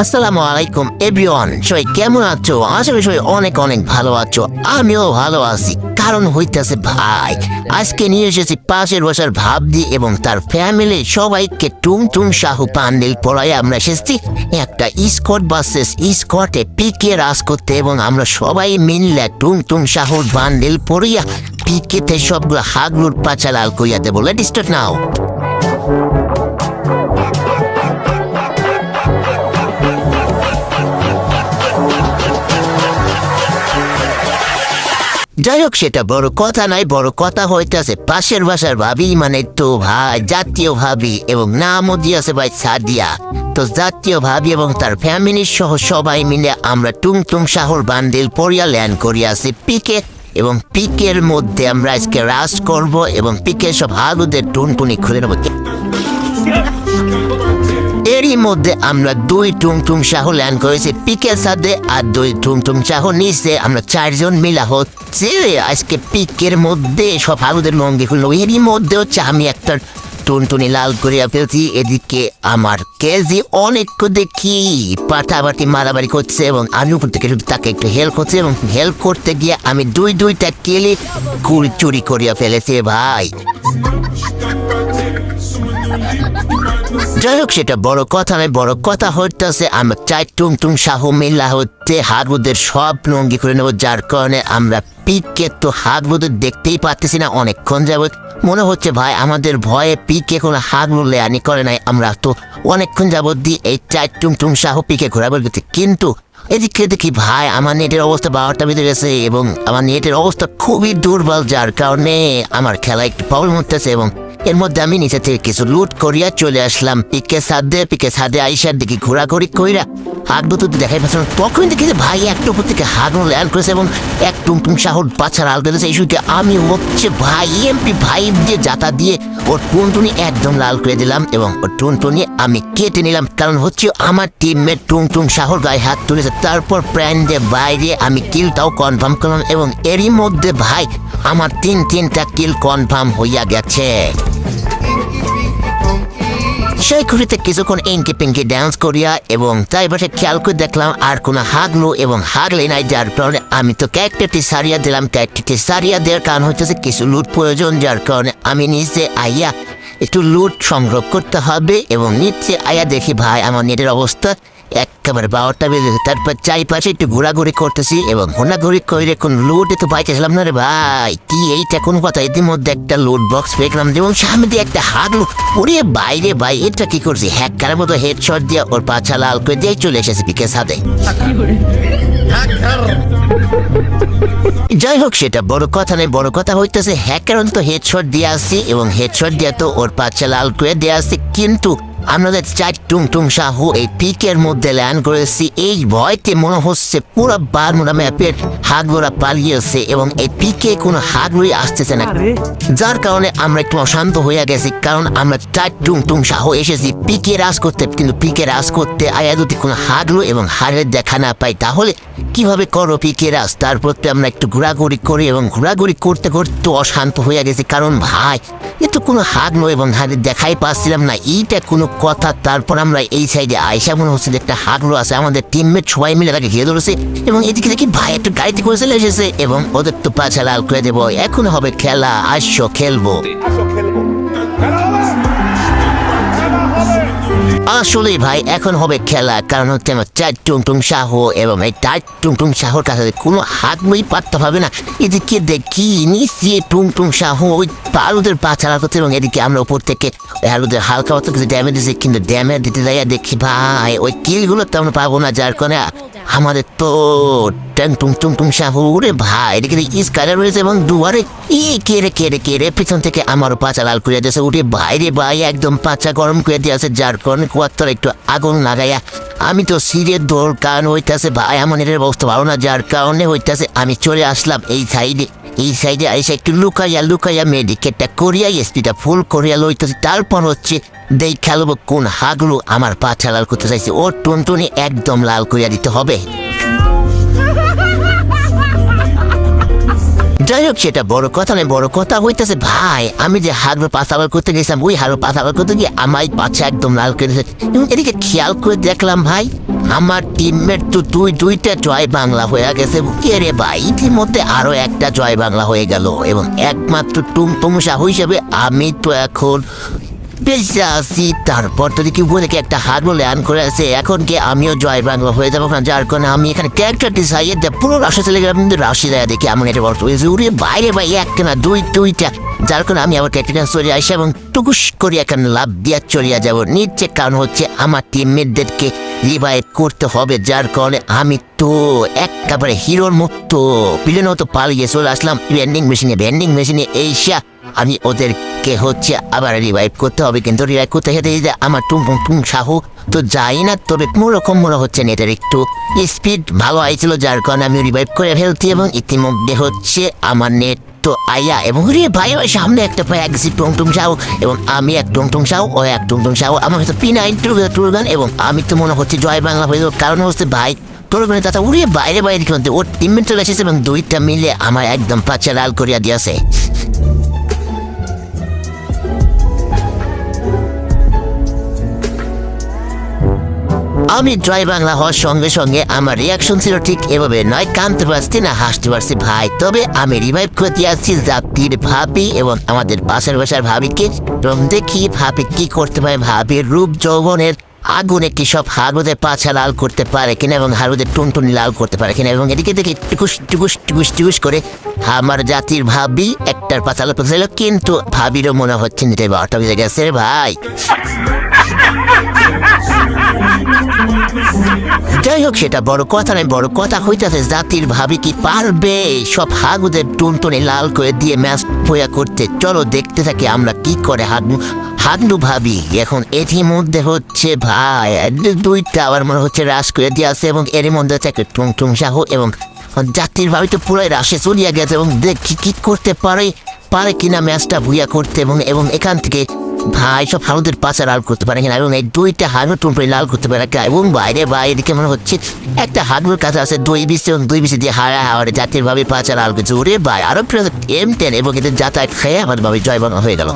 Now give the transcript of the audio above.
আসসালামু আলাইকুম, এভরিওয়ান। সবাই কেমন আছো? আশা করি সবাই অনেক অনেক ভালো আছো। আমিও ভালো আছি। কারণ হইতেছে ভাই, আজকে নিয়ে এসেছি পাশের বসার ভাবদি এবং তার ফ্যামিলি সবাইকে টুং টুং শাহু পান্ডেল পড়াই আমরা এসেছি একটা স্কট বাসেস স্কটে পিকে রাস করতে এবং আমরা সবাই মিললে টুং টুং শাহুর বান্ডেল পড়িয়া পিকেতে সবগুলো হাগলুর পাচা লাল করিয়া দেবো লেট স্টার্ট নাও। যাই হোক সেটা বড় কথা নাই বড় কথা হইতেছে পাশের বাসার ভাবি মানে তো ভাই, জাতীয় ভাবি এবং নামও দিয়েছে ভাই সাদিয়া। তো জাতীয় ভাবি এবং তার ফ্যামিলির সহ সবাই মিলে আমরা টুং টুং শাহর বান্ডিল পরিয়া ল্যান্ড করিয়াছি পিকে এবং পিকের মধ্যে আমরা আজকে রাস করব এবং পিকের সব হালুদের টুনটুনি খুলে নেব। এরই মধ্যে আমরা দুই টুং টুং শাহ ল্যান্ড করেছি। পিকের সাথে আর দুই টুং টুং শাহ নিচে আমরা চারজন মিলা হচ্ছে। আজকে পিকের মধ্যে সব হালুদের লঙ্গি খুললো। এরই মধ্যে হচ্ছে আমি একটা টুনটুনি লাল করিয়া ফেলছি। এদিকে আমার কেজি অনেক দেখি পাটাপাটি মারামারি করছে এবং আমি উপর থেকে শুধু তাকে একটু হেল্প করছি এবং হেল্প করতে গিয়ে আমি দুই দুইটা কুল চুরি করিয়া ফেলেছি ভাই। যাই হোক সেটা বড় কথা নয়, বড় কথা হইতেছে, আমরা চাই টুং টুং শাহ মিল্লা হচ্ছে হাগবুদের সব লঙ্গি করে নেব, যার কারণে আমরা পিককে তো হাগবুদের দেখতেই পাচ্তেছি না, অনেকক্ষণ যাবত মনে হচ্ছে, ভাই, আমাদের ভয়ে পিকে কোনো হাত হাগলু লেয়ানি করে নাই, আমরা তো অনেকক্ষণ যাবত দিয়ে এই চাই টুং টুং শাহ পিকে ঘোরাবার গেছি কিন্তু এদিকে দেখি, ভাই, আমার নেটের অবস্থা বারোটা বেঁধে গেছে এবং আমার নেটের অবস্থা খুবই দুর্বল, যার কারণে আমার খেলা একটু প্রবলেম হতেছে এবং এর মধ্যে আমি নিচে থেকে কিছু লুট করিয়া চলে আসলাম। পিকে সাদে পিকে সাদে আইসার দিকে ঘোরাঘুরি কইরা। হাত দুটো দেখাই পাচ্ছিলাম তখন দেখি যে ভাই একটা উপর থেকে হাত ল্যান্ড করেছে এবং এক টুমটুম শাহর বাচ্চা লাল করেছে এই সুযোগে আমি হচ্ছে ভাই, এমপি ভাই দিয়ে যাতা দিয়ে ওর টুনটুনি একদম লাল করে দিলাম এবং ওর টুনটুনি আমি কেটে নিলাম। কারণ হচ্ছে আমার টিমমেট টুংটুং শাহর গায়ে হাত তুলেছে। তারপর প্রাণ দিয়ে বাইরে আমি কিলটাও কনফার্ম করলাম এবং এরই মধ্যে ভাই, আমার তিন তিনটা কিল কনফার্ম হইয়া গেছে। সেই খুশিতে কিছুক্ষণ ইঙ্কি পিঙ্কি ড্যান্স করিয়া এবং তাই বসে খেয়াল করে দেখলাম আর কোনো হাগলো এবং হাগলে নাই, যার কারণে আমি তো ক্যারেক্টারটি সারিয়া দিলাম। ক্যারেক্টারটি সারিয়া দেওয়ার কারণ হইতেছে কিছু লুট প্রয়োজন, যার কারণে আমি নিজে আইয়া একটু লুট সংগ্রহ করতে হবে এবং নিচে আইয়া দেখি, ভাই, আমার নেটের অবস্থা একেবারে বারোটা বেজে তারপর চারিপাশে একটু ঘোরাঘুরি করতেছি এবং ঘোরাঘুরি করে কোন লুটে তো পাইতেছিলাম না রে ভাই। কি এইটা, কোন কথা? ইতিমধ্যে একটা লুট বক্স পেয়েছিলাম এবং সামনে দিয়ে একটা হাগলু। ওরে বাইরে ভাই, এটা কি করছি? হ্যাকারের মতো হেডশট দিয়ে ওর পাছা লাল করে দিয়ে চলে এসেছে পিকের সাথে যাই হোক, সেটা বড় কথা নেই বড় কথা হইতেছে, হ্যাকার তো হেডশট দিয়ে আসছি এবং হেডশট দিয়ে তো ওর পাচ্ছা লাল করে দিয়ে আসছি। কিন্তু আমাদের চার টুং টুং শাহু এই পিকের মধ্যে ল্যান্ড করেছি। এই ভয়তে মনে হচ্ছে পুরো বারমুড়া ম্যাপের হাগলোরা পালিয়েছে এবং এই পিকে কোনো হাগলুই আসতেছে না। যার কারণে আমরা একটু অশান্ত হয়ে গেছি কারণ আমরা চার টুং টুং শাহ এসেছি। পিকে রাজ করতে কিন্তু পিকে রাজ করতে আয়া যদি কোনো হাগলো এবং হারের দেখা না পাই। তাহলে কীভাবে করো পিকে রাজ? তারপর তো আমরা একটু ঘোরাঘুরি করি এবং ঘোরাঘুরি করতে করতে অশান্ত হয়ে গেছি। কারণ ভাই, এ তো কোনো হাগলো এবং হারের দেখাই পাচ্ছিলাম না। এইটা কোনো কথা। তারপর আমরা এই সাইডে আয়সা মনে হচ্ছে একটা হাগলো আছে। আমাদের টিমমেট সবাই মিলে তাকে ঘিরে ধরেছে এবং এদিকে দেখি ভাই একটু গাড়িতে করে চলে এসেছে এবং ওদের তো পাছা লাল করে দেবো। এখন হবে খেলা। আসো, খেলব। আসলে ভাই, এখন হবে খেলা। কারণ হচ্ছে আমার চার টুং টুং শাহ এবং এই চার টুং টুং শাহর কাছে কোনো হাত মুই পাত্তা পাবে না। এদিকে দেখি, নিচে টুং টুং শাহ, ওই পালুদের পা ছাড়া করতে এবং এদিকে আমরা উপর থেকে আলুদের হালকা মতো কিছু ড্যামেজ দিয়েছি কিন্তু ড্যামেজ দিতে যাই দেখি ভাই, ওই কিলগুলো তো আমরা পাবো না, যার কারণে আমাদের তো ট্যাং টুং টুং টুং শাহুরে ভাই, এদিকে স্কারে রয়েছে এবং দুয়ারে ই কেড়ে কেড়ে কেড়ে পিছন থেকে আমারও পাচা লাল করে দিয়েছে, উঠে বাইরে ভাই, একদম পাচা গরম করে দিয়েছে যার কারণে কুয়াত্তর একটু আগুন লাগাইয়া। আমি তো সিরের দোর কান হইতেছে ভাই আমার অবস্থা ভালো না, যার কারণে হইতেছে, আমি চলে আসলাম এই সাইডে এই সাইডে এসে একটু লুকাইয়া লুকাইয়া মেডিকেটটা করিয়া এসপিটা ফুল করিয়া লইতেছে। তারপর হচ্ছে দেই খেলব কোন হাগলু আমার পাছা লাল করতে চাইছে। ওর টুনটুনি একদম লাল করিয়া দিতে হবে। যাই হোক, সেটা বড় কথা নয়, বড় কথা হইতেছে, ভাই, আমি যে হাড় পাতাবার করতে গেছিলাম, ওই হাড় পাতাবার করতে গিয়ে আমার পাছা একদম লাল করে এদিকে খেয়াল করে দেখলাম, ভাই আমার টিমমেট তো দুই দুইটা জয় বাংলা হয়ে গেছে। কে ভাই, ইতিমধ্যে আরও একটা জয় বাংলা হয়ে গেল এবং একমাত্র টুমটুম সাহু হিসাবে আমি তো এখন বেঁচে আছি। তারপর তো দেখি উপরে একটা হাত বলে আন করে আছে এখন কি আমিও জয় বাংলা হয়ে যাব? যার কারণে আমি এখানে ক্যারেক্টার ডিসাইড পুরো রাশি চলে গেলাম, কিন্তু রাশি দেয় দেখি এমন একটা বলতো উড়ে বাইরে ভাই, একটা না দুই, দুইটা। যার কারণে আমি আবার ক্যারেক্টার চলে আসি এবং টুকুস করে এখানে লাভ দিয়া চলিয়া যাব। নিচে কারণ হচ্ছে আমার টিমমেটদেরকে রিভাইভ করতে হবে যার কারণে আমি তো একেবারে হিরোর মতো পিলের মতো পালিয়ে চলে আসলাম ভেন্ডিং মেশিনে ভেন্ডিং মেশিনে এইসা আমি ওদেরকে হচ্ছে আবার রিভাইভ করতে হবে কিন্তু রিভাইভ করতে হেঁটে যে আমার টুম টুম সাহু তো যাই না তবে কোনো রকম মনে হচ্ছে নেটের একটু স্পিড ভালো আইছিল যার কারণে আমি রিভাইভ করে ফেলছি এবং ইতিমধ্যে হচ্ছে আমার নেট তো আয়া এবং রে ভাই, ওই সামনে একটা ভাই, এক টং টং সাও এবং আমি এক টং টং সাও ও এক টং টং সাও আমার হচ্ছে পি নাইন টু গান এবং আমি তো মনে হচ্ছে জয় বাংলা হয়ে যাব। কারণ হচ্ছে ভাই, তোর মানে দাদা উড়িয়ে বাইরে বাইরে খেলতে, ওর টিমমেট চলে এসেছে এবং দুইটা মিলে আমার একদম পাচ্ছা লাল করিয়া দিয়েছে। আমি জয় বাংলা হওয়ার সঙ্গে সঙ্গে আমার রিয়াকশন ছিল ঠিক এভাবে নয় কানতে পারছি না, হাসতে পারছি ভাই। তবে আমি রিভাইভ করতে আসছি জাতির ভাবি এবং আমাদের পাশের বাসার ভাবিকে। দেখি ভাবি কি করতে পারে। ভাবির রূপ যৌবনের আগুনে কি সব হারুদের পাছা লাল করতে পারে কিনা এবং হারুদের টুনটুনি লাল করতে পারে কিনা এবং এদিকে দেখি টুকুস টুকুস টুকুস টুকুস করে আমার জাতির ভাবি একটার পাছা লাল কিন্তু ভাবিরও মনে হচ্ছে নিতে গেছে ভাই। যাই হোক সেটা বড় কথা নয়, বড় কথা হইতাছে, জাতির ভাবি কি পারবে? সব হাগুদের টুনটুনে লাল করে দিয়ে ম্যাচ হইয়া করতে। চলো, দেখতে থাকি আমরা কি করে হাগু হাগলু ভাবি। এখন এটির মধ্যে হচ্ছে ভাই, দুইটা আবার মনে হচ্ছে রাস করে দিয়ে আছে এবং এর মধ্যে থাকে টুং টুং সাহু এবং জাতির ভাবি তো পুরাই রাশে চলিয়া গেছে এবং দেখি কি করতে পারে পারে কিনা ম্যাচটা ভুইয়া করতে এবং এবং এখান থেকে ভাই, সব হারুদের পাশে লাল করতে পারে। কিনা এবং এই দুইটা হাড়ু টুম্পে লাল করতে পারে। কিনা এবং বাইরে বাইরে মনে হচ্ছে একটা হাড়ুর কাছে আছে দুই বিশে এবং দুই বিশে দিয়ে হারা হাওয়ারে জাতির ভাবে পাশে লাল করছে ওরে ভাই, আরও এম টেন এবং এদের যাতায়াত খেয়ে আমার ভাবে জয় হয়ে গেল।